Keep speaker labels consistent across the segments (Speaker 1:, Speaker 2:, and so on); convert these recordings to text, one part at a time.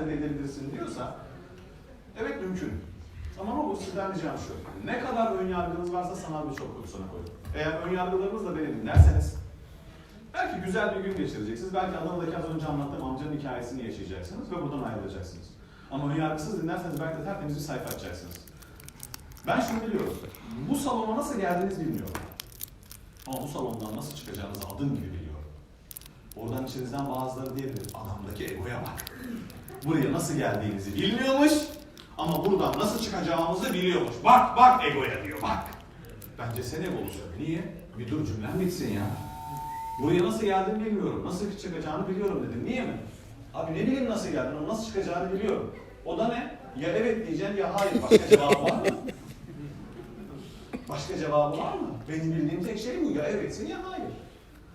Speaker 1: elde edebilirsin diyorsa evet mümkün. Ama bu sizden ricam şu. Ne kadar ön yargınız varsa sanal birçok kursuna koyun. Eğer ön yargılarınızla beni dinlerseniz belki güzel bir gün geçireceksiniz. Belki Adana'daki az önce anlattığım amcanın hikayesini yaşayacaksınız ve buradan ayrılacaksınız. Ama ön yargısız dinlerseniz belki de tertemiz bir sayfa açacaksınız. Ben şunu biliyorum. Bu salona nasıl geldiğinizi bilmiyorum. Ama bu salondan nasıl çıkacağınızı adım gibi biliyorum. Oradan içinizden bazıları diyebilir. Adamdaki egoya bak. Buraya nasıl geldiğinizi bilmiyormuş. Ama buradan nasıl çıkacağımızı biliyormuş. Bak bak egoya diyor bak. Bence sen ego olacak. Niye? Bir dur cümlem bitsin ya. Buraya nasıl geldiğini bilmiyorum. Nasıl çıkacağını biliyorum dedim. Niye mi? Abi ne bileyim nasıl geldin, o nasıl çıkacağını biliyorum. O da ne? Ya evet diyeceksin ya hayır. Başka cevabı var mı? Başka cevabı var mı? Benim bildiğim tek şey bu. Ya evetsin ya hayır.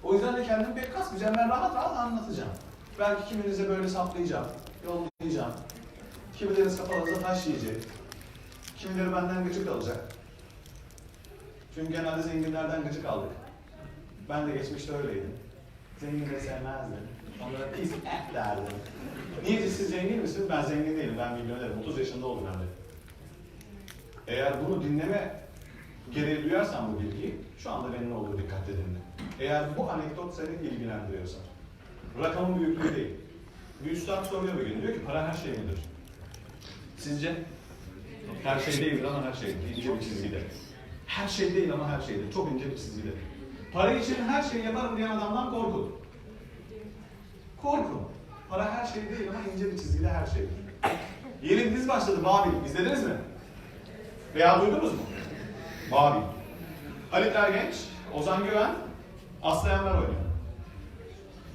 Speaker 1: O yüzden de kendimi pek kasmayacağım. Ben rahat rahat anlatacağım. Belki kiminize böyle saplayacağım, yollayacağım. Kimileriniz kafanıza taş yiyecek. Kimileri benden gıcık alacak. Çünkü genelde zenginlerden gıcık aldık. Ben de geçmişte öyleydim. Zenginleri sevmezdim. Onlara pis et derdim. Niye siz zengin misiniz? Ben zengin değilim. Ben milyonerim. 30 yaşında oldum hem de. Eğer bunu dinleme gereği duyarsan bu bilgiyi, şu anda benim ne olur dikkatle dinle. Eğer bu anekdot seni ilgilendiriyorsa, rakamın büyüklüğü değil. Bir üstad soruyor bir gün, diyor ki para her şey midir? Sizce? Her şey değildir ama her şeydir. İnce bir çizgide. Her şey değil ama her şeydir. Çok ince bir çizgide. Para için her şeyi yaparım diyen adamdan korkun. Korkun. Para her şey değil ama ince bir çizgide her şeydir. Yeni dizi başladı Babil. İzlediniz mi? Veya duydunuz mu? Babil. Halit Ergenç, Ozan Güven, Aslı Enver oynuyor.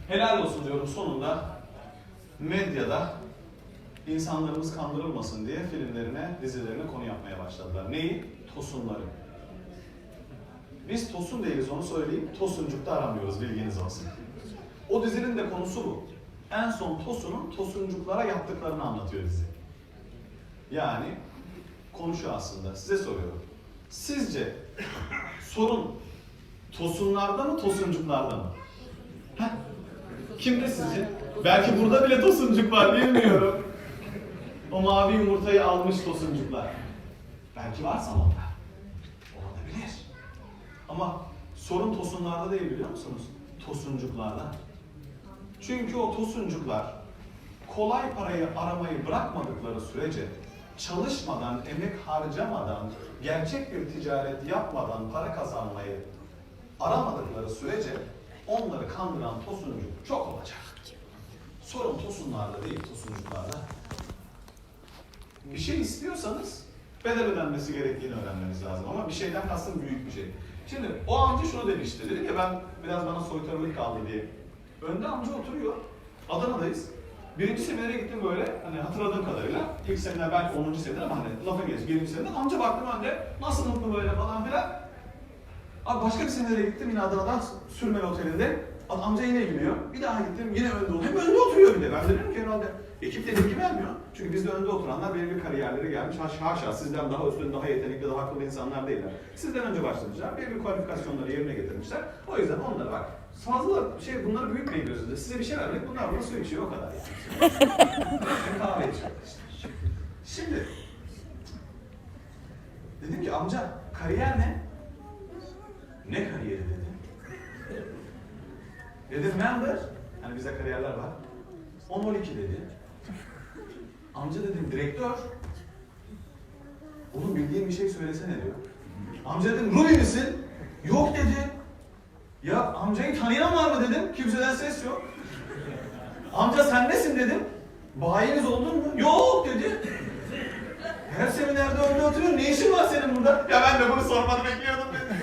Speaker 1: Helal olsun diyorum sonunda medyada insanlarımız kandırılmasın diye filmlerine, dizilerine konu yapmaya başladılar. Neyi? Tosunları. Biz tosun değiliz onu söyleyeyim. Tosuncukta aramıyoruz bilginiz olsun. O dizinin de konusu bu. En son Tosun'un tosuncuklara yaptıklarını anlatıyor dizi. Yani konu şu aslında. Size soruyorum. Sizce sorun tosunlarda mı tosuncuklarda mı? Heh. Kimde sizce? Belki burada bile tosuncuk var bilmiyorum. O mavi yumurtayı almış tosuncuklar. Belki varsa onlar. Olabilir. Ama sorun tosunlarda değil biliyor musunuz? Tosuncuklarda. Çünkü o tosuncuklar kolay parayı aramayı bırakmadıkları sürece çalışmadan, emek harcamadan, gerçek bir ticaret yapmadan para kazanmayı aramadıkları sürece onları kandıran tosuncuk çok olacak. Sorun tosunlarda değil, tosuncuklarda. Bir şey istiyorsanız bedel ödenmesi gerektiğini öğrenmeniz lazım. Ama bir şeyden kastım büyük bir şey. Şimdi o amca şunu demişti. Dedi ya ben biraz bana soytarılık kaldı diye. Önde amca oturuyor. Adana'dayız. Birinci seminere gittim böyle hani hatırladığım kadarıyla. İlk seminer belki 10. seminer ama hani lafa geç. Birinci seminer. Amca baktım önde nasıl mutlu böyle falan filan. Abi başka bir seminere gittim yine Adana'dan Sürmeli Oteli'nde. Amca yine gülüyor. Bir daha gittim yine önde oturuyor. Hem önde oturuyor bir de. Ben de dedim ki herhalde ekip de bilgi vermiyor. Çünkü bizde önde oturanlar belirli kariyerlere gelmiş. Haş, haşa sizden daha üstün, daha yetenekli, daha akıllı insanlar değiller. Sizden önce başlamışlar. Belirli kualifikasyonları yerine getirmişler. O yüzden onlara bak. Fazla şey bunları büyütmeyin gözünüzde. Size bir şey vermek bunlar buna su içiyor o kadar yani. Kahve içiyor. Şimdi dedim ki amca kariyer ne? Ne kariyeri dedi. Dedim member. Hani bizde kariyerler var. 10-12 dedi. Amca dedim direktör. Oğlum bildiğin bir şey söylesene diyor. Amca dedim Ruby misin? Yok dedi. Ya amcayı tanıyan var mı dedim. Kimseden ses yok. Amca sen nesin dedim. Bayiniz oldun mu? Yok dedi. Her seminerde önde oturuyor. Ne işin var senin burada? Ya ben de bunu sormanı bekliyordum dedi.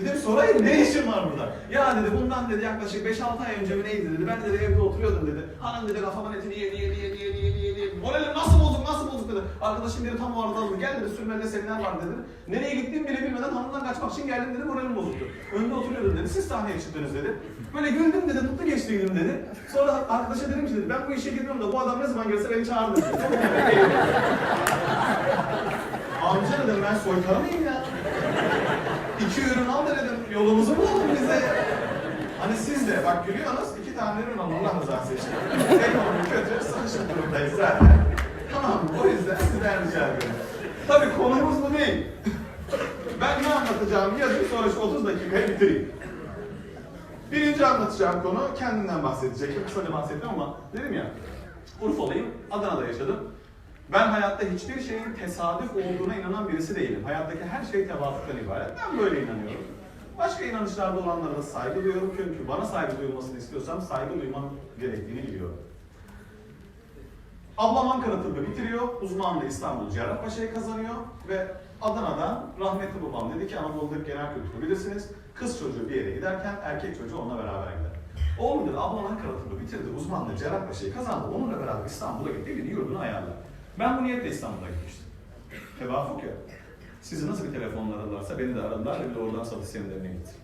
Speaker 1: Dedim sorayım ne işin var burada? Ya dedi bundan dedi yaklaşık 5-6 ay önce mi neydi dedi. Ben dedi evde oturuyordum dedi. Hanım dedi kafamın etini yedi yedi yedi yedi yedi yedi. Moralim nasıl bozuk nasıl bozuk dedi. Arkadaşım biri tam o arada aldı. Gel dedi sürmelde seminer var dedi. Nereye gittiğimi bile bilmeden hanımdan kaçmak için geldim dedi. Moralim bozuktu. Önde oturuyordum dedi. Siz sahneye çıktınız dedi. Böyle güldüm dedi. Mutlu geçti günüm dedi. Sonra arkadaşa dedim ki dedi. Ben bu işe girmiyorum da bu adam ne zaman gelse beni çağırır dedi. Amca dedim ben soykara mıyım ya? İki ürün al da dedim yolumuzu bulalım bize. Hani siz de bak gülüyorsunuz iki tane ürün alın Allah rızası için. Ekonomi kötü, sıkışık durumdayız zaten. Tamam? O yüzden sizden rica ediyorum. Tabii konumuz bu değil. Ben ne anlatacağım yazayım sonra şu 30 dakikayı bitireyim. Birinci anlatacağım konu kendimden bahsedecek. Kısaca bahsettim ama dedim ya Urfalıyım, Adana'da yaşadım. Ben hayatta hiçbir şeyin tesadüf olduğuna inanan birisi değilim. Hayattaki her şey tevafuktan ibaret. Ben böyle inanıyorum. Başka inanışlarda olanlara da saygı duyuyorum çünkü bana saygı duyulmasını istiyorsam saygı duymam gerektiğini biliyorum. Ablam Ankara tıbbı bitiriyor, uzmanlığı İstanbul Cerrahpaşa'yı kazanıyor ve Adana'dan rahmetli babam dedi ki Anadolu'da genel kültürü bilirsiniz. Kız çocuğu bir yere giderken erkek çocuğu onunla beraber gider. Oğlum dedi ablam Ankara tıbbı bitirdi, uzmanlığı Cerrahpaşa'yı kazandı. Onunla beraber İstanbul'a gitti, bir yurdunu ayarlar. Ben bu niyetle İstanbul'a gitmiştim. Tevafuk ya. Sizi nasıl bir telefonla aradılarsa beni de aradılar ve bir oradan satış seminerine gittim.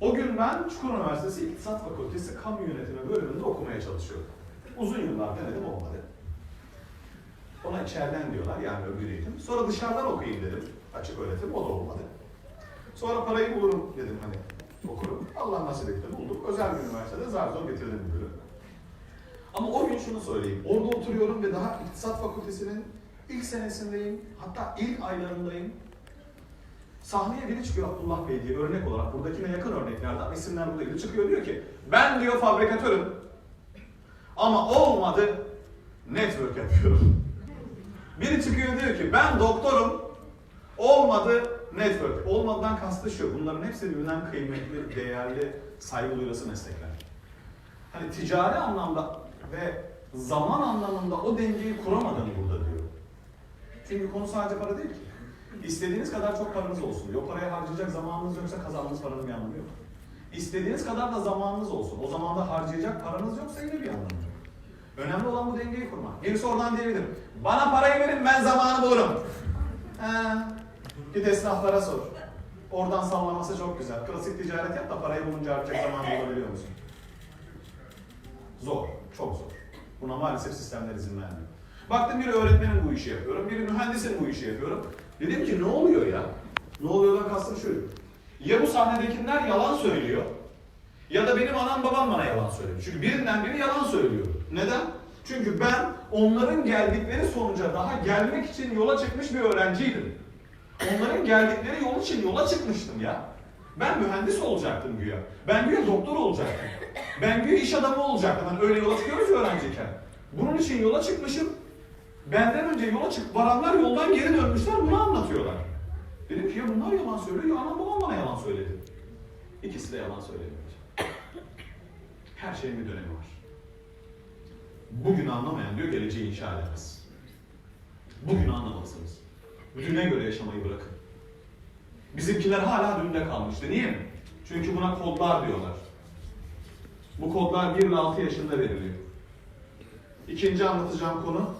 Speaker 1: O gün ben Çukurova Üniversitesi İktisat Fakültesi Kamu Yönetimi bölümünde okumaya çalışıyordum. Uzun yıllar denedim olmadı. Ona içeriden diyorlar yani öbür eğitim. Sonra dışarıdan okuyayım dedim. Açık öğretim o da olmadı. Sonra parayı bulurum dedim hani okurum. Allah nasip etti buldum. Özel bir üniversitede zar zor bitirdim bir bölüm. Ama o gün şunu söyleyeyim. Orada oturuyorum ve daha İktisat Fakültesinin ilk senesindeyim. Hatta ilk aylarındayım. Sahneye biri çıkıyor Abdullah Bey diye örnek olarak. Buradakine yakın örneklerden isimler burada ilgili çıkıyor diyor ki ben diyor fabrikatörüm ama olmadı network yapıyorum. Biri çıkıyor diyor ki ben doktorum olmadı network. Olmadan kastı şu bunların hepsi birbirinden kıymetli, değerli, saygı duyulası meslekler. Hani ticari anlamda ve zaman anlamında o dengeyi kuramadın burada diyor. Çünkü konu sadece para değil ki. İstediğiniz kadar çok paranız olsun. O paraya harcayacak zamanınız yoksa kazandığınız paranın bir anlamı yok. İstediğiniz kadar da zamanınız olsun. O zamanda harcayacak paranız yoksa yine bir anlamı yok. Önemli olan bu dengeyi kurmak. Birisi oradan diyebilir. Bana parayı verin ben zamanı bulurum. He, git esnaflara sor. Oradan sallaması çok güzel. Klasik ticaret yap da parayı bulunca harcayacak zamanı bulabiliyor musun? Zor, çok zor. Buna maalesef sistemler izin vermiyor. Baktım biri öğretmenin bu işi yapıyorum, biri mühendisin bu işi yapıyorum. Dedim ki ne oluyor ya? Ne oluyordan kastım şu. Ya bu sahnedekiler yalan söylüyor ya da benim anam babam bana yalan söylüyor. Çünkü birinden biri yalan söylüyor. Neden? Çünkü ben onların geldikleri sonuca daha gelmek için yola çıkmış bir öğrenciydim. Onların geldikleri yol için yola çıkmıştım ya. Ben mühendis olacaktım güya. Ben güya doktor olacaktım. Ben güya iş adamı olacaktım. Hani öyle yola çıkıyoruz ya öğrenciyken. Bunun için yola çıkmışım. Benden önce yola çık, varanlar yoldan geri dönmüşler bunu anlatıyorlar. Dedim ki ya bunlar yalan söylüyor ya anam babam bana yalan söyledi. İkisi de yalan söylemiyor. Her şeyin bir dönemi var. Bugün anlamayan diyor geleceği inşa edemez. Bugün anlamalısınız. Düne göre yaşamayı bırakın. Bizimkiler hala dünde kalmıştı. Niye? Çünkü buna kodlar diyorlar. Bu kodlar 1 ile 6 yaşında veriliyor. İkinci anlatacağım konu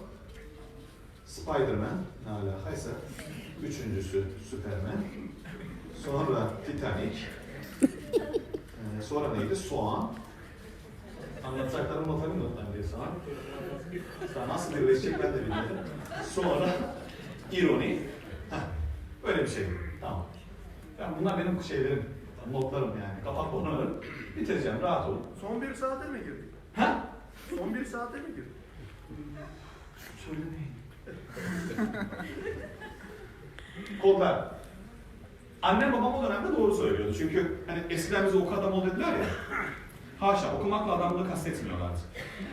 Speaker 1: Spider-Man. Ne alakaysa. Üçüncüsü Superman. Sonra Titanic. Ee, sonra neydi? Soğan. Anlatacaklarım notarım ben diye sana. Sana nasıl birleşecek ben de bilmiyorum. Sonra ironi. Heh, öyle bir şey. Tamam. Yani bunlar benim şeylerim, notlarım yani. Kapak konularım. Bitireceğim, rahat olun.
Speaker 2: Son bir saate mi girdik?
Speaker 1: Ha?
Speaker 2: Son bir saate mi girdik?
Speaker 1: Söylemeyin. Kodlar. Annem babam o dönemde doğru söylüyordu. Çünkü hani eskiden bize oku adam ol dediler ya. Haşa okumakla adamlığı kastetmiyorlardı.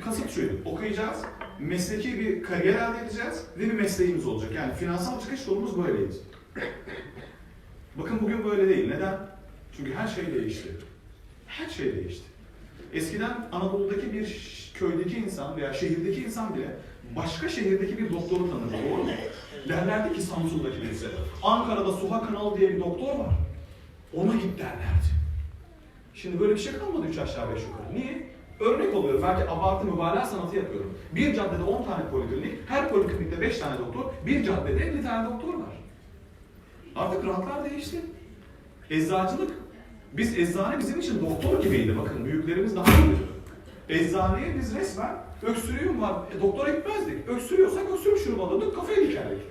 Speaker 1: Kasıt şuydu. Okuyacağız, mesleki bir kariyer elde edeceğiz ve bir mesleğimiz olacak. Yani finansal çıkış yolumuz böyleydi. Bakın bugün böyle değil. Neden? Çünkü her şey değişti. Her şey değişti. Eskiden Anadolu'daki bir köydeki insan veya şehirdeki insan bile başka şehirdeki bir doktoru tanırdı. Doğru mu? Derlerdi ki Samsun'daki birisi. Ankara'da Suha Kanalı diye bir doktor var. Ona git derlerdi. Şimdi böyle bir şey kalmadı üç aşağı beş yukarı. Niye? Örnek oluyorum. Belki abartı mübalağa sanatı yapıyorum. Bir caddede 10 tane poliklinik, her poliklinikte 5 tane doktor, bir caddede 50 tane doktor var. Artık rantlar değişti. Eczacılık. Biz eczane bizim için doktor gibiydi. Bakın büyüklerimiz daha biliyor. Eczaneye biz resmen öksürüğüm var. E, doktora gitmezdik. Öksürüyorsak öksürük şurubu alırdık, kafaya dikerdik.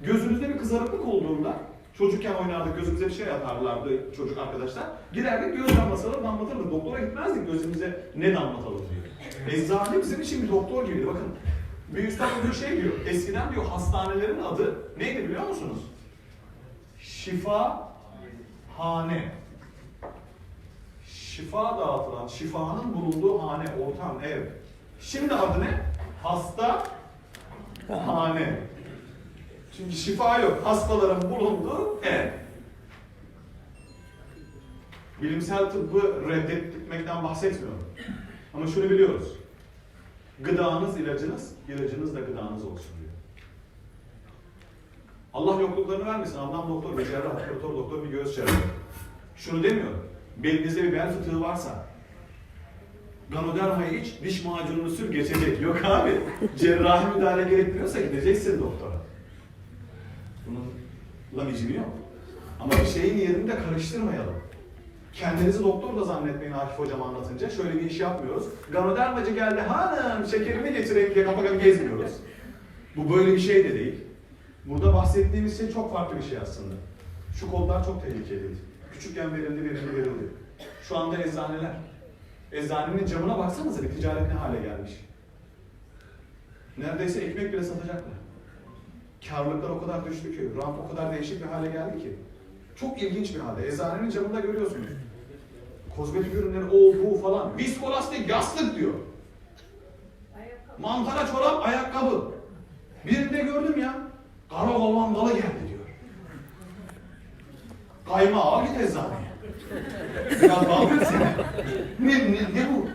Speaker 1: Gözünüzde bir kızarıklık olduğunda Çocukken oynardık, gözümüze bir şey atarlardı çocuk arkadaşlar. Giderdik göz damlasalar damlatırdık. Doktora gitmezdik gözümüze ne damlatalım diye. Eczane bizim için bir doktor gibiydi. Bakın bir üstad bir şey diyor. Eskiden diyor hastanelerin adı neydi biliyor musunuz? Şifa hane. Şifa dağıtılan, şifanın bulunduğu hane, ortam, ev. Şimdi adı ne? Hasta hane. Çünkü şifa yok. Hastaların bulunduğu ev. Bilimsel tıbbı reddetmekten bahsetmiyorum. Ama şunu biliyoruz. Gıdanız ilacınız, ilacınız da gıdanız olsun. Allah yokluklarını vermesin. Adam doktor, bir cerrah, operatör doktor, bir göğüs cerrahı. Şunu demiyorum. Belinizde bir bel fıtığı varsa, Ganodermayı iç, diş macununu sür geçecek. Yok abi. Cerrahi müdahale gerektiriyorsa gideceksin doktora. Bunun lamicimi yok. Ama bir şeyin yerini de karıştırmayalım. Kendinizi doktor da zannetmeyin Akif hocam anlatınca. Şöyle bir iş yapmıyoruz. Ganodermacı geldi, hanım şekerimi getireyim diye kafa gezmiyoruz. Bu böyle bir şey de değil. Burada bahsettiğimiz şey çok farklı bir şey aslında. Şu kodlar çok tehlikeliydi. Küçükken verildi, verildi, verildi. Şu anda eczaneler. Eczanenin camına baksanıza bir ticaret ne hale gelmiş. Neredeyse ekmek bile satacaklar. Karlılıklar o kadar düştü ki, rant o kadar değişik bir hale geldi ki. Çok ilginç bir halde. Eczanenin camında görüyorsunuz. Kozmetik ürünleri o bu falan. Viskolastik yastık diyor. Mantara çorap ayakkabı. Birinde gördüm ya. Karaval mandalı geldi diyor. Kayma al git eczaneye. Ya dalga seni. Ne, ne, ne bu?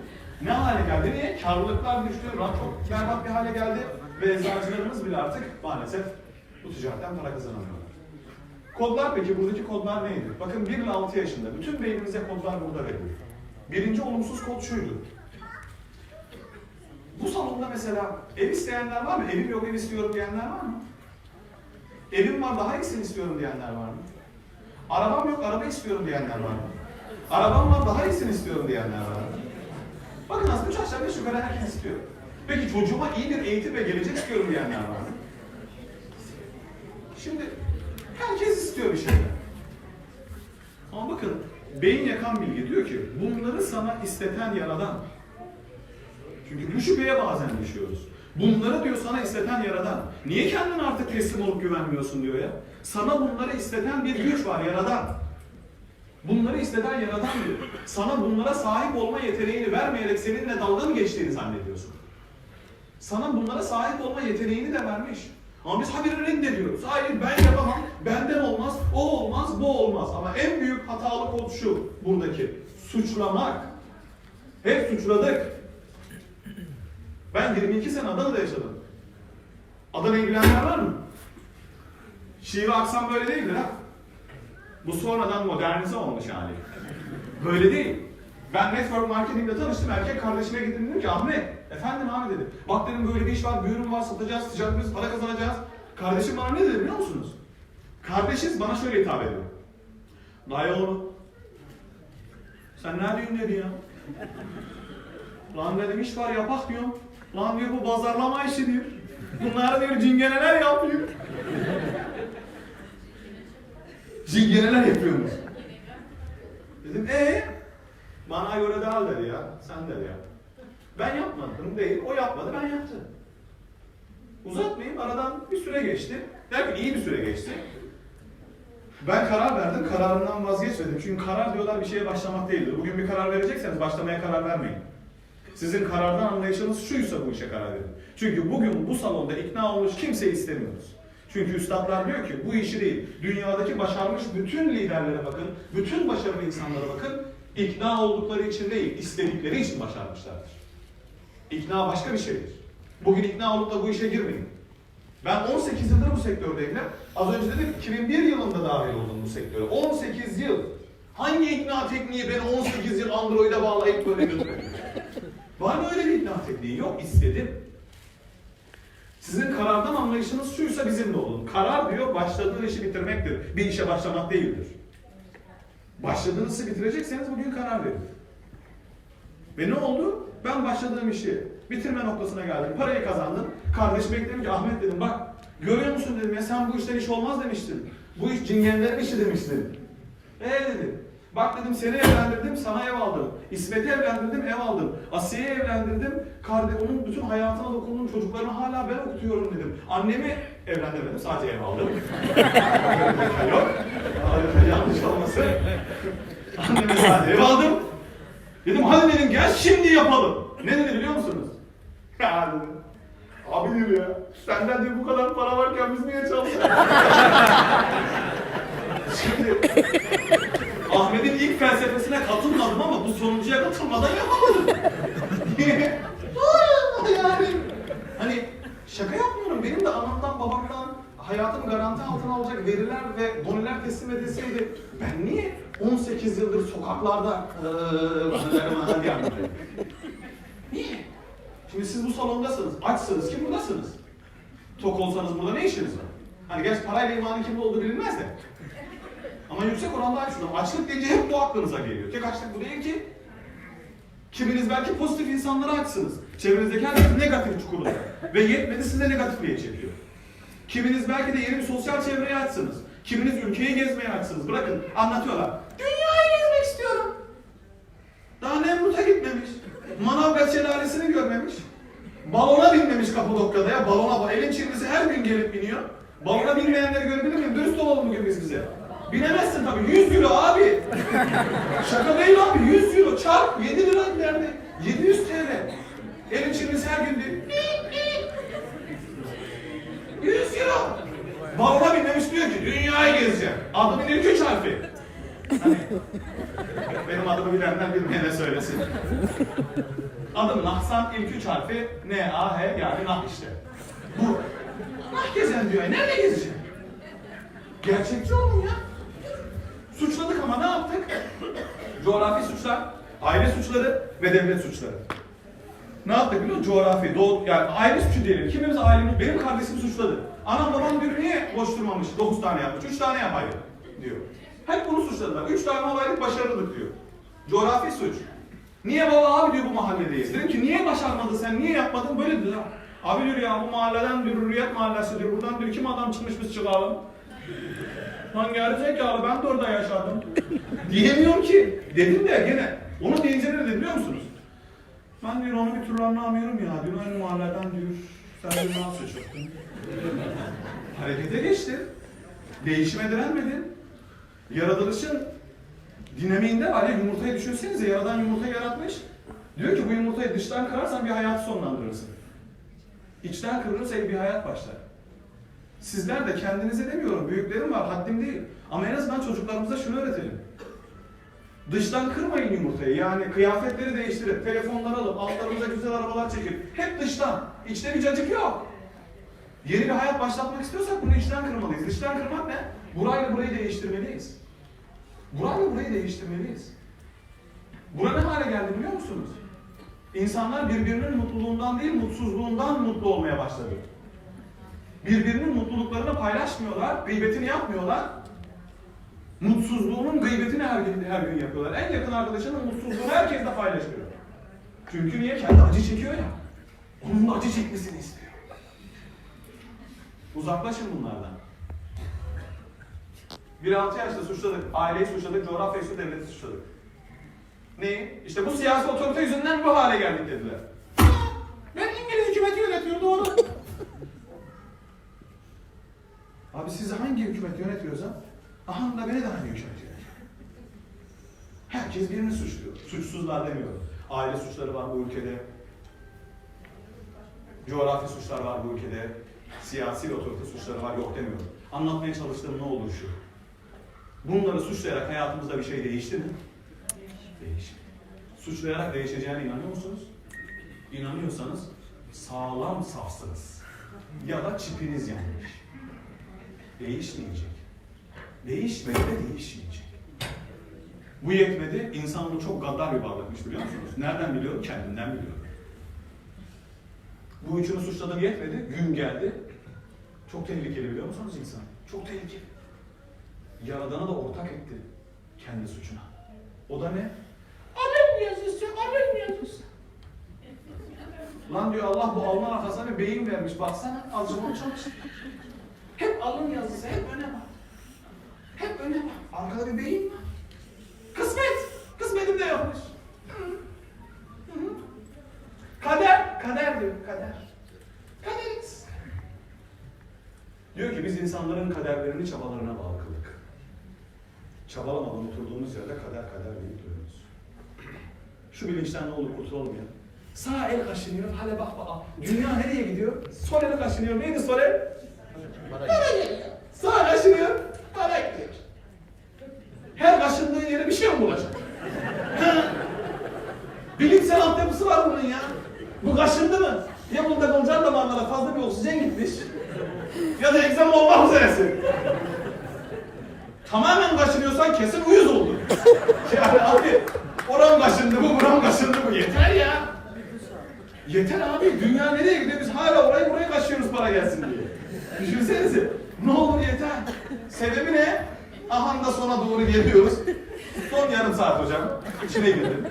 Speaker 1: Ne hale geldi? Niye? Karlılıklar düştü, çok berbat bir hale geldi ve eczacılarımız bile artık maalesef bu ticaretten para kazanamıyorlar. Kodlar peki buradaki kodlar neydi? Bakın 1 ile 6 yaşında bütün beynimize kodlar burada veriliyor. Birinci olumsuz kod şuydu. Bu salonda mesela ev isteyenler var mı? Evim yok ev istiyorum diyenler var mı? Evim var daha iyisini istiyorum diyenler var mı? Arabam yok araba istiyorum diyenler var mı? Arabam var daha iyisini istiyorum diyenler var mı? Bakın aslında üç aşağı beş yukarı herkes istiyor. Peki çocuğuma iyi bir eğitim ve gelecek istiyorum diyenler var mı? Şimdi herkes istiyor bir şeyler. Ama bakın beyin yakan bilgi diyor ki bunları sana isteten yaradan. Çünkü bu şüpheye bazen düşüyoruz. Bunları diyor sana isteten yaradan. Niye kendin artık teslim olup güvenmiyorsun diyor ya. Sana bunları isteten bir güç var yaradan. Bunları isteten yaradan diyor. Sana bunlara sahip olma yeteneğini vermeyerek seninle dalga mı geçtiğini zannediyorsun. Sana bunlara sahip olma yeteneğini de vermiş. Ama biz haberi reddediyoruz. Hayır ben yapamam, benden olmaz, o olmaz, bu olmaz. Ama en büyük hatalı kod şu buradaki. Suçlamak. Hep suçladık. Ben 22 sene Adana'da yaşadım. Adana'yı bilenler var mı? Şive aksam böyle değildir ha. Bu sonradan modernize olmuş hali. Böyle değil. Ben network marketing'de tanıştım. Erkek kardeşime gittim dedim ki Ahmet, efendim abi dedi. Bak dedim böyle bir iş var, bir ürün var, satacağız, ticaretimiz, para kazanacağız. Kardeşim bana ne dedi biliyor musunuz? Kardeşiz bana şöyle hitap ediyor. Dayı oğlum. Sen ne diyorsun dedi ya. Lan dedim iş var yapak diyorum. Lan diyor bu pazarlama işi diyor. Bunlar diyor cingeneler yapıyor. cingeneler yapıyormuş. Dedim ee? Bana göre değil dedi ya. Sen dedi ya. Ben yapmadım değil. O yapmadı ben yaptım. Uzatmayayım aradan bir süre geçti. Der ki iyi bir süre geçti. Ben karar verdim, kararımdan vazgeçmedim. Çünkü karar diyorlar bir şeye başlamak değildir. Bugün bir karar verecekseniz başlamaya karar vermeyin. Sizin karardan anlayışınız şuysa bu işe karar verin. Çünkü bugün bu salonda ikna olmuş kimseyi istemiyoruz. Çünkü üstadlar diyor ki bu işi değil, dünyadaki başarmış bütün liderlere bakın, bütün başarılı insanlara bakın, ikna oldukları için değil, istedikleri için başarmışlardır. İkna başka bir şeydir. Bugün ikna olup da bu işe girmeyin. Ben 18 yıldır bu sektördeyim. Az önce dedim 2001 yılında dahil oldum bu sektöre. 18 yıl. Hangi ikna tekniği beni 18 yıl Android'e bağlayıp böyle götürüyor? Var mı öyle bir ikna tekniği? Yok istedim. Sizin karardan anlayışınız şuysa bizim de olun. Karar diyor başladığın işi bitirmektir. Bir işe başlamak değildir. Başladığınız işi bitirecekseniz bugün karar verin. Ve ne oldu? Ben başladığım işi bitirme noktasına geldim. Parayı kazandım. Kardeşime dedim ki Ahmet dedim bak görüyor musun dedim ya sen bu işten iş olmaz demiştin. Bu iş cingenlerin işi demiştin. Ee dedi. Bak dedim seni evlendirdim sana ev aldım. İsmet'i evlendirdim ev aldım. Asiye'yi evlendirdim. Karde onun bütün hayatına dokundum. Çocuklarını hala ben okutuyorum dedim. Annemi evlendirmedim sadece ev aldım. Yok. Yanlış olmasın. Anneme sadece ev aldım. Dedim hadi dedim gel şimdi yapalım. Ne dedi biliyor musunuz? Ya dedim. Abi diyor ya. Senden diyor bu kadar para varken biz niye çalışıyoruz? Şimdi Ahmet'in ilk felsefesine katılmadım ama bu sonuncuya katılmadan yapamadım. Doğru yani. Hani şaka yapmıyorum. Benim de anamdan babamdan hayatım garanti altına alacak veriler ve boneler teslim edilseydi ben niye 18 yıldır sokaklarda diye anlatıyorum? Niye? Şimdi siz bu salondasınız, açsınız ki buradasınız. Tok olsanız burada ne işiniz var? Hani gerçi parayla imanın kimde olduğu bilinmez de. Ama yüksek oranda açsınız. Açlık deyince hep bu aklınıza geliyor. Tek açlık bu değil ki. Kiminiz belki pozitif insanları açsınız. Çevrenizdeki herkes negatif çukurda. Ve yetmedi size negatifliğe çekiyor. Kiminiz belki de yeni bir sosyal çevreye açsınız. Kiminiz ülkeyi gezmeye açsınız. Bırakın anlatıyorlar. Dünyayı gezmek istiyorum. Daha Nemrut'a gitmemiş. Manavgat şelalesini görmemiş. Balona binmemiş Kapadokya'da ya. Balona. Elin çirmisi her gün gelip biniyor. Balona binmeyenleri görebilir miyim? Dürüst olalım bugün biz bize. Binemezsin tabii. 100 euro abi. Şaka değil abi. 100 euro çarp 7 lira ileride. 700 TL. Elin çirmisi her gün değil. 100 euro. Balona binmemiş diyor ki dünyayı gezeceğim. Adımın ilk üç harfi. Hani, benim adımı bilenler bilmeyene söylesin. Adım Nahsan ilk üç harfi N, A, H yani Nah işte. Bu. Nah gezen diyor. Nerede gezeceğim? Gerçekçi olun ya. Suçladık ama ne yaptık? Coğrafi suçlar, aile suçları ve devlet suçları. Ne yaptık biliyor musun? Coğrafi, doğu, yani aile suçu diyelim. Kimimiz ailemiz, benim kardeşim suçladı. Anam babam diyor niye boş durmamış, 9 tane yapmış, 3 tane yapaydı diyor. Hep bunu suçladılar. 3 tane olaylık başarılık diyor. Coğrafi suç. Niye baba abi diyor bu mahalledeyiz. Dedim ki niye başarmadın sen, niye yapmadın? Böyle dedi. Abi diyor ya bu mahalleden diyor, Hürriyet mahallesi diyor. Buradan diyor kim adam çıkmış biz çıkalım. Lan gerizekalı ben de orada yaşadım. Diyemiyorum ki. Dedim de gene. Onu deyince ne dedi biliyor musunuz? Ben diyor onu bir türlü anlamıyorum ya. Diyor aynı mahalleden diyor. Sen diyor nasıl çıktın? Harekete geçti. Değişime direnmedin. Yaratılışın dinamiğinde var ya yumurtayı düşünsenize yaradan yumurtayı yaratmış. Diyor ki bu yumurtayı dıştan kırarsan bir hayatı sonlandırırsın. İçten kırılırsa bir hayat başlar. Sizler de kendinize demiyorum, büyüklerim var, haddim değil. Ama en azından çocuklarımıza şunu öğretelim. Dıştan kırmayın yumurtayı. Yani kıyafetleri değiştirip, telefonlar alıp, altlarımıza güzel arabalar çekip, hep dıştan. İçte bir cacık yok. Yeni bir hayat başlatmak istiyorsak bunu içten kırmalıyız. Dıştan kırmak ne? Burayla burayı değiştirmeliyiz. Burayla burayı değiştirmeliyiz. Buna ne hale geldi biliyor musunuz? İnsanlar birbirinin mutluluğundan değil, mutsuzluğundan mutlu olmaya başladı. Birbirinin mutluluklarını paylaşmıyorlar, gıybetini yapmıyorlar. Mutsuzluğunun gıybetini her gün, her gün yapıyorlar. En yakın arkadaşının mutsuzluğunu herkesle paylaşıyor. Çünkü niye? Kendi acı çekiyor ya. Onun acı çekmesini istiyor. Uzaklaşın bunlardan. Bir altı yaşta suçladık, aileyi suçladık, coğrafyayı suçladık, devleti suçladık. Neyi? İşte bu siyasi otorite yüzünden bu hale geldik dediler. Ben İngiliz hükümeti yönetiyor, doğru. Abi sizi hangi hükümet yönetiyorsa, aha da beni de hangi hükümet yönetiyor. Herkes birini suçluyor. Suçsuzlar demiyorum. Aile suçları var bu ülkede. Coğrafi suçlar var bu ülkede. Siyasi ve otorite suçları var yok demiyorum. Anlatmaya çalıştığım ne olur şu. Bunları suçlayarak hayatımızda bir şey değişti mi? Değişti. Suçlayarak değişeceğine inanıyor musunuz? İnanıyorsanız sağlam safsınız. Ya da çipiniz yanlış. Değişmeyecek. Değişmedi de değişmeyecek. Bu yetmedi. İnsan bu çok gaddar bir varlıkmış biliyor musunuz? Nereden biliyorum? Kendimden biliyorum. Bu üçünü suçladım yetmedi. Gün geldi. Çok tehlikeli biliyor musunuz insan? Çok tehlikeli. Yaradana da ortak etti. Kendi suçuna. O da ne? Alem yazısı, alem yazısı. Lan diyor Allah bu Alman arkasına bir beyin vermiş. Baksana azıcık onu çalış. Hep alın yazısı, hep öne bak. Arkada bir beyin var. Kısmet. Kısmetim de yokmuş. Kader. Kader diyor. Kader. Kaderiz. Diyor ki biz insanların kaderlerini çabalarına bağlı kıldık. Çabalamadan oturduğumuz yerde kader kader deyip duruyoruz. Şu bilinçten ne olur kurtulalım ya. Sağ el kaşınıyor, hale bak bak. Dünya nereye gidiyor? Sol el kaşınıyor. Neydi sol el? Para geliyor. Sağ kaşınıyor, para gidiyor. Her kaşındığın yere bir şey mi bulacak? Bilimsel altyapısı var bunun ya. Bu kaşındı mı? Ya bunda koncan damarlara fazla bir oksijen gitmiş. Ya da egzama olmak üzeresin. Tamamen kaşınıyorsan kesin uyuz oldu. Yani abi oram kaşındı bu, buram kaşındı bu. Yeter ya. Yeter abi. Dünya nereye gidiyor? Biz hala orayı buraya kaşıyoruz para gelsin diye. Düşünsenize. Ne olur yeter. Sebebi ne? Aha da sona doğru geliyoruz. Son yarım saat hocam. İçine girin.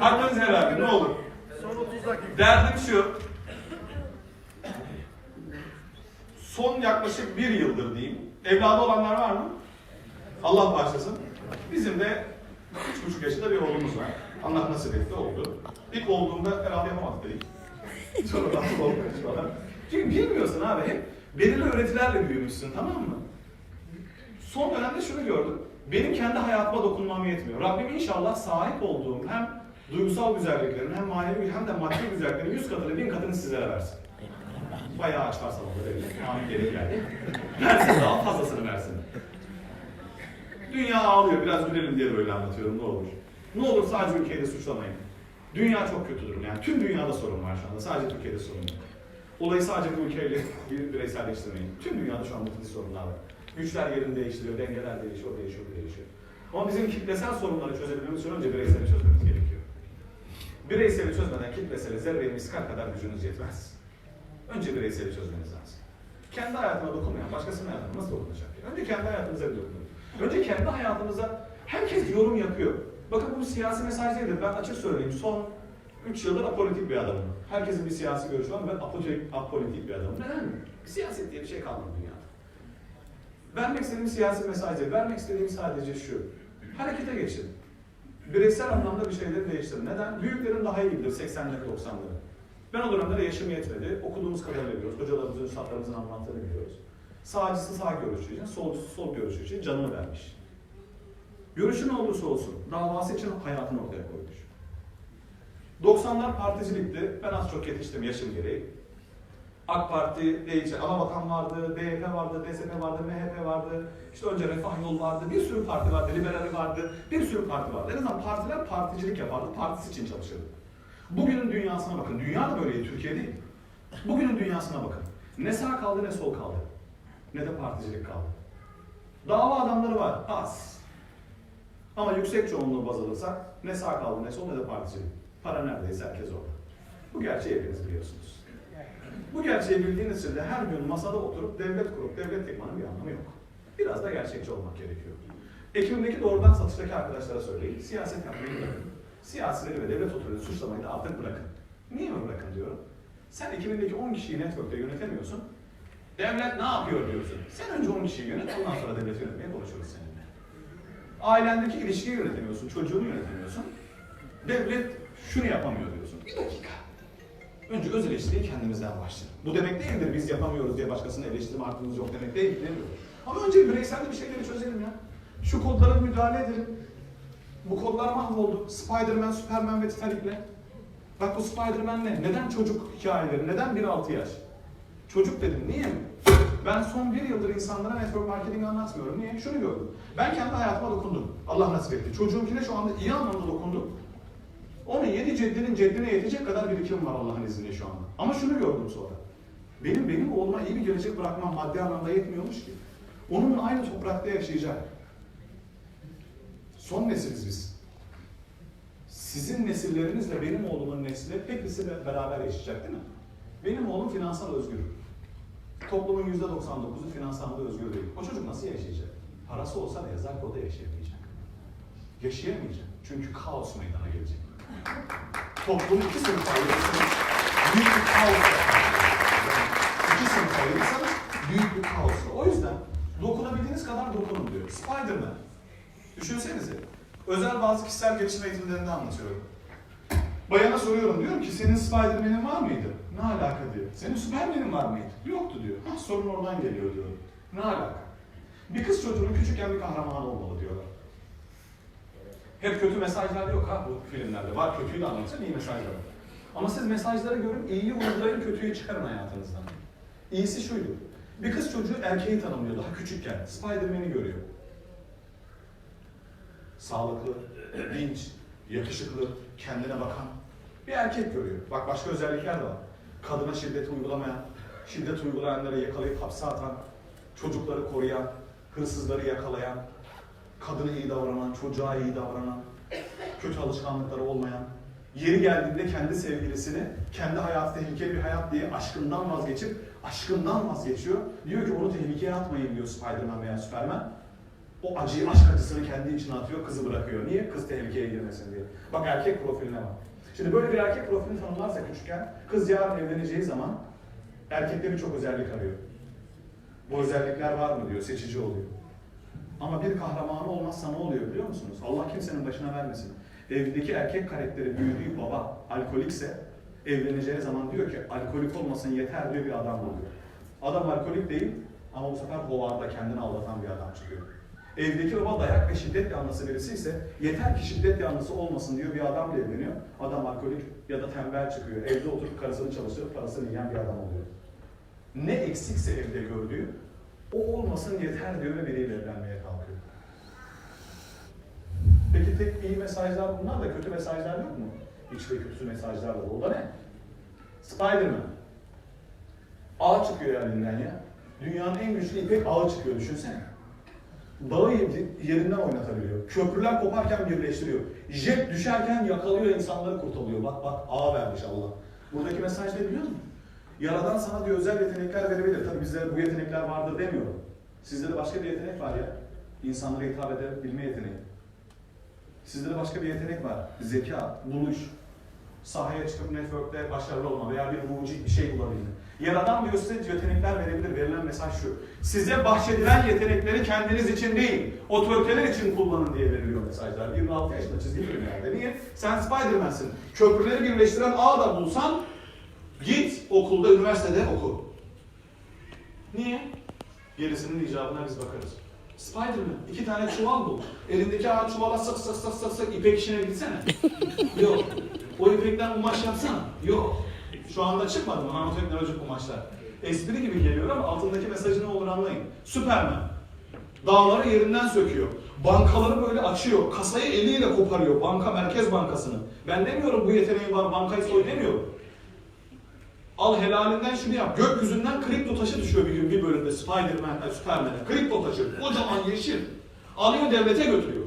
Speaker 1: Aklınız edin, ne olur.
Speaker 2: Son 30 dakika.
Speaker 1: Derdim şu. Son yaklaşık bir yıldır diyeyim. Evladı olanlar var mı? Allah bağışlasın. Bizim de üç buçuk yaşında bir oğlumuz var. Allah nasip etti oldu. İlk olduğunda herhalde yapamadık dedik. Sonra nasıl olmuş falan. Çünkü bilmiyorsun abi hep belirli öğretilerle büyümüşsün tamam mı? Son dönemde şunu gördüm. Benim kendi hayatıma dokunmam yetmiyor. Rabbim inşallah sahip olduğum hem duygusal güzelliklerin hem manevi hem de maddi güzelliklerin yüz katını bin katını sizlere versin. Bayağı aç var salonda belli. Amin gerek geldi. Versin daha fazlasını versin. Dünya ağlıyor. Biraz gülelim diye böyle anlatıyorum ne olur. Ne olur sadece ülkeyi de suçlamayın. Dünya çok kötü durum. Yani tüm dünyada sorun var şu anda. Sadece Türkiye'de sorun yok. Olayı sadece bu ülkeyle bir bireyselleştirmeyin. Tüm dünyada şu anda ciddi sorunlar var. Güçler yerini değiştiriyor, dengeler değişiyor, değişiyor, bu değişiyor. Ama bizim kitlesel sorunları çözebilmemiz için önce bireyseli çözmemiz gerekiyor. Bireyseli çözmeden kitleseli zerreyi miskal kadar gücünüz yetmez. Önce bireyseli çözmeniz lazım. Kendi hayatına dokunmayan başkasının hayatına nasıl dokunacak? Önce kendi hayatınıza bir dokunun. Önce kendi hayatınıza herkes yorum yapıyor. Bakın bu siyasi mesaj değildir. Ben açık söyleyeyim. Son 3 yıldır apolitik bir adamım. Herkesin bir siyasi görüşü var ben apolitik, apolitik bir adamım. Neden? Siyaset diye bir şey kalmadı dünyada. Vermek istediğim siyasi mesaj değil. Vermek istediğim sadece şu. Harekete geçin. Bireysel anlamda bir şeyleri değiştirin. Neden? Büyüklerin daha iyi bilir 80'leri 90'ları. Ben o dönemde yaşım yetmedi. Okuduğumuz kadarıyla biliyoruz. Hocalarımızın, üstadlarımızın anlattığını biliyoruz. Sağcısı sağ görüşü için, solcusu sol görüşü için canını vermiş. Görüşü ne olursa olsun davası için hayatını ortaya koymuş. 90'lar particilikti. Ben az çok yetiştim yaşım gereği. AK Parti, DİÇ, Anavatan vardı, DYP vardı, DSP vardı, MHP vardı. İşte önce Refah Yol vardı, bir sürü parti vardı, Liberali vardı, bir sürü parti vardı. En azından partiler particilik yapardı, partisi için çalışırdı. Bugünün dünyasına bakın. Dünya da böyle, Türkiye değil. Bugünün dünyasına bakın. Ne sağ kaldı ne sol kaldı. Ne de particilik kaldı. Dava adamları var, az. Ama yüksek çoğunluğu baz alırsak ne sağ kaldı ne sol ne de particilik. Para neredeyse herkes orada. Bu gerçeği hepiniz biliyorsunuz. Bu gerçeği bildiğiniz için her gün masada oturup devlet kurup devlet tekmanın bir anlamı yok. Biraz da gerçekçi olmak gerekiyor. Ekim'deki doğrudan satıştaki arkadaşlara söyleyin. Siyaset yapmayı bırakın. Siyasileri ve devlet otoriteleri suçlamayı da artık bırakın. Niye mi bırakın diyorum? Sen ekibindeki 10 kişiyi network'te yönetemiyorsun. Devlet ne yapıyor diyorsun. Sen önce 10 kişiyi yönet, ondan sonra devleti yönetmeye konuşuruz seninle. Ailendeki ilişkiyi yönetemiyorsun, çocuğunu yönetemiyorsun. Devlet şunu yapamıyor diyorsun. Bir dakika. Önce öz eleştiriyi kendimizden başlayalım. Bu demek değildir biz yapamıyoruz diye başkasını eleştirme hakkımız yok demek değil. Demiyorum. Ama önce bireysel bir şeyleri çözelim ya. Şu kodlara müdahale edelim. Bu kodlar mahvoldu. Spider-Man, Superman ve Titanic'le. Bak bu Spider-Man ne? Neden çocuk hikayeleri? Neden 1-6 yaş? Çocuk dedim. Niye? Ben son bir yıldır insanlara network marketing anlatmıyorum. Niye? Şunu gördüm. Ben kendi hayatıma dokundum. Allah nasip etti. Çocuğumkine şu anda iyi anlamda dokundum. Onun yedi ceddinin ceddine yetecek kadar birikimim var Allah'ın izniyle şu anda. Ama şunu gördüm sonra. Benim benim oğluma iyi bir gelecek bırakmam maddi anlamda yetmiyormuş ki. Onunla aynı toprakta yaşayacak. Son nesiliz biz. Sizin nesillerinizle benim oğlumun nesli hepsi de beraber yaşayacak değil mi? Benim oğlum finansal özgür. Toplumun yüzde 99'u finansalda özgür değil. O çocuk nasıl yaşayacak? Parası olsa da yazar o da yaşayamayacak. Yaşayamayacak. Çünkü kaos meydana gelecek. Toplum iki sınıf ayırırsanız büyük bir kaos. İki sınıf ayırırsanız büyük bir kaos. O yüzden Dokunabildiğiniz kadar dokunun diyor. Spider-Man. Düşünsenize. Özel bazı kişisel gelişim eğitimlerinde anlatıyorum. Bayana soruyorum diyorum ki senin Spider-Man'in var mıydı? Ne alaka diyor. Senin Superman'in var mıydı? Yoktu diyor. Ha sorun oradan geliyor diyor. Ne alaka? Bir kız çocuğunun küçükken bir kahramanı olmalı diyorlar. Hep kötü mesajlar yok ha bu filmlerde. Var kötüyü de anlatsan iyi mesajlar var. Ama siz mesajları görün, iyiyi uygulayın, kötüyü çıkarın hayatınızdan. İyisi şuydu. Bir kız çocuğu erkeği tanımlıyor daha küçükken. Spider-Man'i görüyor. Sağlıklı, dinç, yakışıklı, kendine bakan bir erkek görüyor. Bak başka özellikler de var. Kadına şiddet uygulamayan, şiddet uygulayanları yakalayıp hapse atan, çocukları koruyan, hırsızları yakalayan, kadına iyi davranan, çocuğa iyi davranan, kötü alışkanlıkları olmayan, yeri geldiğinde kendi sevgilisini, kendi hayatı tehlikeli bir hayat diye aşkından vazgeçip, aşkından vazgeçiyor. Diyor ki onu tehlikeye atmayın diyor Spider-Man veya Superman. O acıyı, aşk acısını kendi içine atıyor, kızı bırakıyor. Niye? Kız tehlikeye girmesin diye. Bak erkek profiline bak. Şimdi böyle bir erkek profilini tanımlarsa küçükken, kız yarın evleneceği zaman erkekte birçok özellik arıyor. Bu özellikler var mı diyor, seçici oluyor. Ama bir kahramanı olmazsa ne oluyor biliyor musunuz? Allah kimsenin başına vermesin. Evdeki erkek karakteri büyüdüğü baba alkolikse evleneceği zaman diyor ki alkolik olmasın yeter diyor bir adam buluyor. Adam alkolik değil ama bu sefer hovarda kendini aldatan bir adam çıkıyor. Evdeki baba dayak ve şiddet yanlısı birisi ise yeter ki şiddet yanlısı olmasın diyor bir adamla evleniyor. Adam alkolik ya da tembel çıkıyor. Evde oturup karısını çalıştırıp parasını yiyen bir adam oluyor. Ne eksikse evde gördüğü o olmasın yeter diyor ve biriyle evlenmeye kalkıyor. Peki tek iyi mesajlar bunlar da kötü mesajlar yok mu? İçte kötü mesajlar da o da ne? Spider-Man. Ağ çıkıyor elinden ya. Dünyanın en güçlü ipek ağı çıkıyor düşünsene. Dağı yerinden oynatabiliyor. Köprüler koparken birleştiriyor. Jet düşerken yakalıyor insanları kurtarıyor. Bak bak ağ vermiş Allah. Buradaki mesaj ne biliyor musun? Yaradan sana diyor özel yetenekler verebilir. Tabii bizde bu yetenekler vardır demiyorum. Sizde de başka bir yetenek var ya. İnsanlara hitap edebilme yeteneği. Sizde de başka bir yetenek var. Zeka, buluş, sahaya çıkıp network'te başarılı olma veya bir mucit bir şey bulabilme. Yaradan diyor size yetenekler verebilir. Verilen mesaj şu. Size bahşedilen yetenekleri kendiniz için değil, otoriteler için kullanın diye veriliyor mesajlar. 26 yaşında çizgi filmlerde. Niye? Sen Spider-Man'sin. Köprüleri birleştiren ağ da bulsan git okulda, üniversitede oku. Niye? Gerisinin icabına biz bakarız. Spider-Man iki tane çuval bul. Elindeki ağ çuvala sık sık sık sık sık ipek işine gitsene. Yok. O ipekten kumaş yapsana. Yok. Şu anda çıkmadı mı nanoteknolojik kumaşlar? Espri gibi geliyor ama altındaki mesajı ne olur anlayın. Superman. Dağları yerinden söküyor. Bankaları böyle açıyor. Kasayı eliyle koparıyor. Banka, Merkez Bankası'nı. Ben demiyorum bu yeteneği var, bankayı soy demiyorum. Al helalinden şunu yap. Gökyüzünden kripto taşı düşüyor bir gün bir bölümde Spider-Man, Superman'e. Kripto taşı. Kocaman yeşil. Alıyor devlete götürüyor.